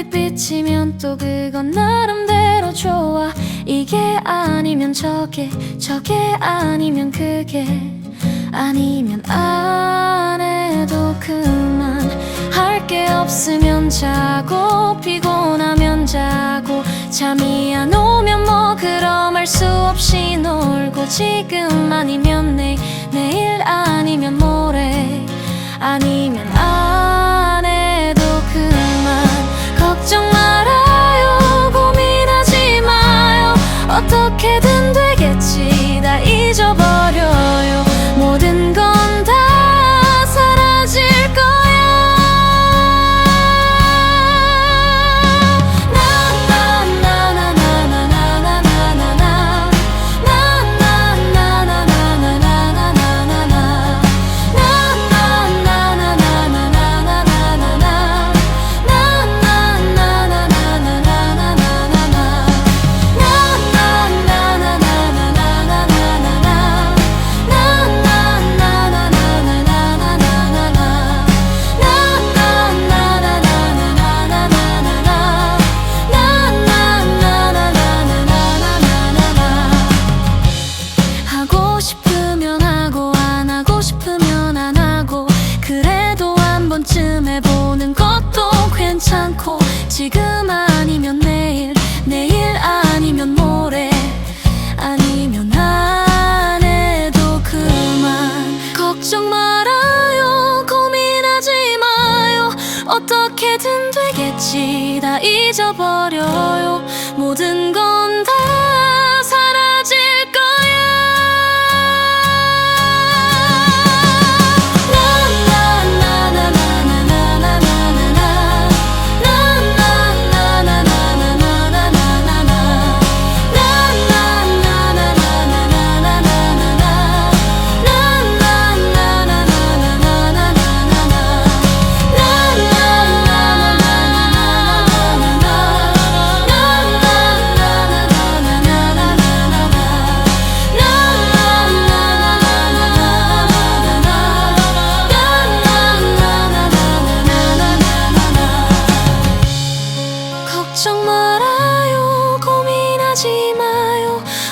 햇빛 비치면 또 그건 나름대로 좋아. 이게 아니면 저게 저게 아니면 그게. 아니면 안 해도 그만. 할 게 없으면 자고 피곤하면 자고. 잠이 안 오면 뭐 그럼 할 수 없이 놀고. 지금 아니면 내일 내일 아니면 모레. 아니면 번쯤 해보는 것도 괜찮고 지금 아니면 내일 내일 아니면 모레 아니면 안 해도 그만. 걱정 말아요 고민하지 마요. 어떻게든 되겠지. 다 잊어버려요. 모든 건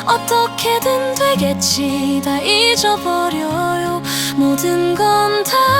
어떻게든 되겠지. 다 잊어버려요. 모든 건다